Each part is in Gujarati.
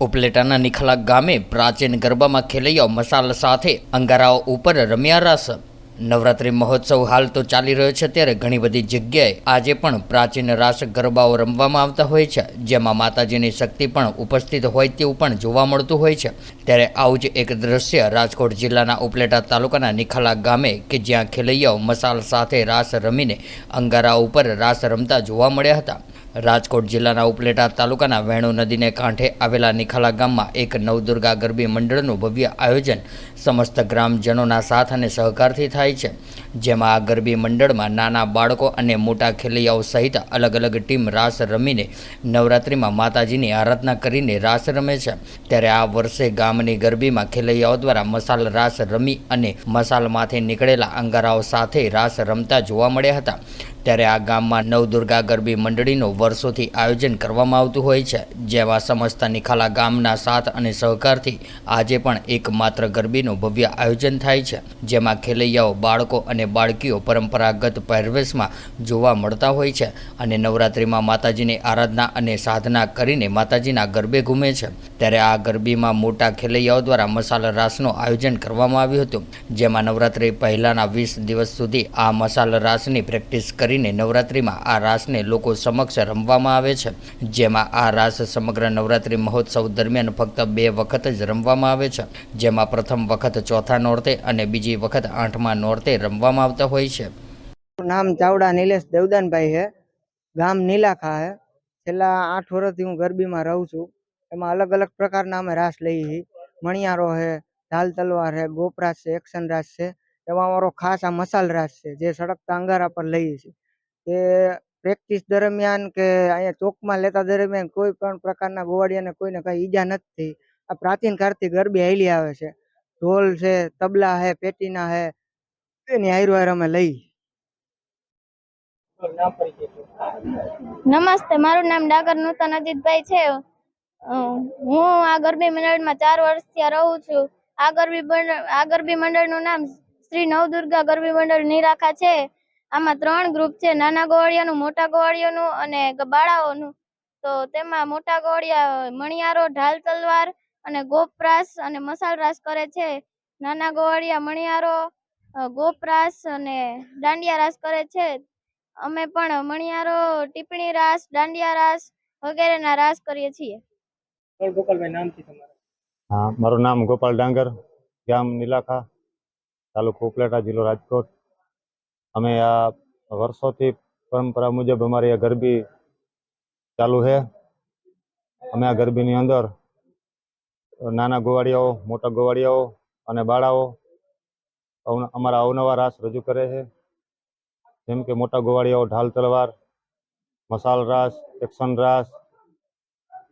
ઉપલેટાના નિખલા ગામે પ્રાચીન ગરબામાં ખેલૈયાઓ મસાલ સાથે અંગારાઓ ઉપર રમ્યા રાસ. નવરાત્રિ મહોત્સવ હાલ તો ચાલી રહ્યો છે, ત્યારે ઘણી બધી જગ્યાએ આજે પણ પ્રાચીન રાસ ગરબાઓ રમવામાં આવતા હોય છે, જેમાં માતાજીની શક્તિ પણ ઉપસ્થિત હોય તેવું પણ જોવા મળતું હોય છે. ત્યારે આવું જ એક દ્રશ્ય રાજકોટ જિલ્લાના ઉપલેટા તાલુકાના નિખાલા ગામે કે જ્યાં ખેલૈયાઓ મસાલ સાથે રાસ રમીને અંગારા ઉપર રાસ રમતા જોવા મળ્યા હતા. રાજકોટ જિલ્લાના ઉપલેટા તાલુકાના વેણુ નદીને કાંઠે આવેલા નિખાલા ગામમાં એક નવદુર્ગા ગરબી મંડળનું ભવ્ય આયોજન સમસ્ત ગ્રામજનોના સાથ અને સહકારથી થાય છે. જેમાં આ ગરબી મંડળમાં નાના બાળકો અને મોટા ખેલૈયાઓ સહિત અલગ અલગ ટીમ રાસ રમીને નવરાત્રિમાં માતાજીની આરાધના કરીને રાસ રમે છે. ત્યારે આ વર્ષે ગામની ગરબીમાં ખેલૈયાઓ દ્વારા મસાલ રાસ રમી અને મસાલમાંથી નીકળેલા અંગારાઓ સાથે રાસ રમતા જોવા મળ્યા હતા. ત્યારે આ ગામમાં નવદુર્ગા ગરબી મંડળીનું વર્ષોથી આયોજન કરવામાં આવતું હોય છે જેવા સમસ્ત નિખાલા ગામના સાથ અને સહકારથી આજે પણ એકમાત્ર ગરબીનું ભવ્ય આયોજન થાય છે, જેમાં ખેલૈયાઓ, બાળકો અને બાળકીઓ પરંપરાગત પહેરવેશમાં જોવા મળતા હોય છે અને નવરાત્રિમાં માતાજીની આરાધના અને સાધના કરીને માતાજીના ગરબે ઘૂમે છે. ત્યારે આ ગરબીમાં મોટા ખેલૈયાઓ દ્વારા મસાલ રાસનું આયોજન કરવામાં આવ્યું હતું. જેમાં નવરાત્રિ પહેલાંના વીસ દિવસ સુધી આ મસાલ રાસની પ્રેક્ટિસ કરીને નવરાત્રિમાં આ રાસને લોકો સમક્ષ રમવામાં આવે છે. જેમાં આ રાસ સમગ્ર નવરાત્રિ મહોત્સવ દરમિયાન ફક્ત બે વખત જ રમવામાં આવે છે. જેમાં પ્રથમ વખત ચોથા નોરતે અને બીજી વખત આઠમા નોરતે રમવામાં આવતા હોય છે. નામ ચાવડા નિલેશ દેવદાનભાઈ છે. ગામ નીલાખા છે. છેલ્લા આઠ વર્ષથી હું ગરબીમાં રહું છું. એમાં અલગ અલગ પ્રકારના અમે રાસ લઈએ મણિયારો છે, ઢાલ તલવાર છે ગોપરાસ છે, એક્શન રાસ છે. એમાં અમારો ખાસ આ મસાલ રાસ છે, જે સળગતા અંગારા પર લઈએ છીએ. તે પ્રેક્ટિસ દરમિયાન કે અહીંયા ચોકમાં લેતા દરમિયાન કોઈ પણ પ્રકારના ગોવાળિયાને કોઈને કઈ ઈજા નથી આ પ્રાચીન કાળથી ગરબી હાલી આવે છે. ઢોલ છે, તબલા છે, પેટીના છે એની અમે લઈ. નમસ્તે, મારું નામ ડાગર નૂતન અજીતભાઈ છે. હું આ ગરબી મંડળમાં ચાર વર્ષથી રહું છું. આ ગરબી આ ગરબી મંડળનું નામ શ્રી નવદુર્ગા ગરબી મંડળ નિરાખા છે. આમાં ત્રણ ગ્રુપ છે, નાના ગોવાળિયાનું, મોટા ગોવાળિયાનું અને બાળાઓનું. તો તેમાં મોટા ગોવાળિયા મણિયારો, ઢાલ તલવાર અને ગોપરાસ અને મસાલ રાસ કરે છે. નાના ગોવાળિયા, મણિયારો ગોપરાસ અને દાંડિયા રાસ કરે છે. અમે પણ મણિયારો ટીપણી રાસ દાંડિયા રાસ વગેરેના રાસ કરીએ છીએ. ગોપાલભાઈ નામથી તમારે. હા મારું નામ ગોપાલ ડાંગર ગામ નીલાખા તાલુકો ઉપલેટા જિલ્લો રાજકોટ. અમે આ વર્ષોથી પરંપરા મુજબ અમારી આ ગરબી ચાલુ છે. અમે આ ગરબીની અંદર નાના ગોવાળિયાઓ મોટા ગોવાળિયાઓ અને બાળાઓ અમારા અવનવા રાસ રજૂ કરે છે. જેમ કે મોટા ગોવાળિયાઓ ઢાલ તલવાર, મસાલ રાસ, એક્શન રાસ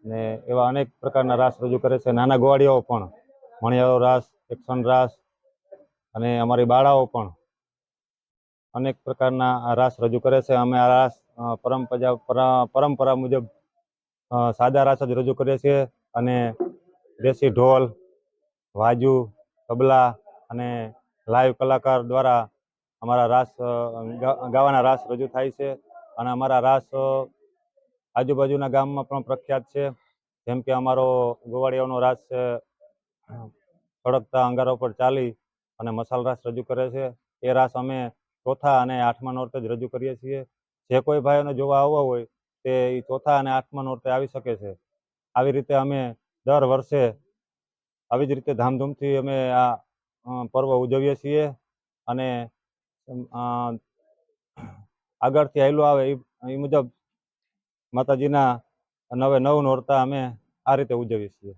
ને એવા અનેક પ્રકારના રાસ રજૂ કરે છે. નાના ગોવાળિયાઓ પણ મણિયારો રાસ, એક્શન રાસ અને અમારી બાળાઓ પણ અનેક પ્રકારના રાસ રજૂ કરે છે. અમે આ રાસ પરંપરા પરંપરા મુજબ સાદા રાસ જ રજૂ કરીએ છીએ અને દેશી ઢોલ, વાજુ, તબલા અને લાઈવ કલાકાર દ્વારા અમારા રાસ ગાવાના રાસ રજૂ થાય છે અને અમારા રાસ આજુબાજુના ગામમાં પણ પ્રખ્યાત છે. જેમ કે અમારો ગોવાળિયાનો રાસ છે સડકતા અંગારા પર ચાલી અને મસાલ રાસ રજૂ કરે છે. એ રાસ અમે ચોથા અને આઠમા નોરતે જ રજૂ કરીએ છીએ. જે કોઈ ભાઈઓને જોવા આવવા હોય તે એ ચોથા અને આઠમા નોરતે આવી શકે છે. આવી રીતે અમે દર વર્ષે આવી જ રીતે ધામધૂમથી અમે આ પર્વ ઉજવીએ છીએ અને આગળથી આવેલું આવે એ મુજબ માતાજીના નવે નવ નોરતા અમે આ રીતે ઉજવીએ છીએ.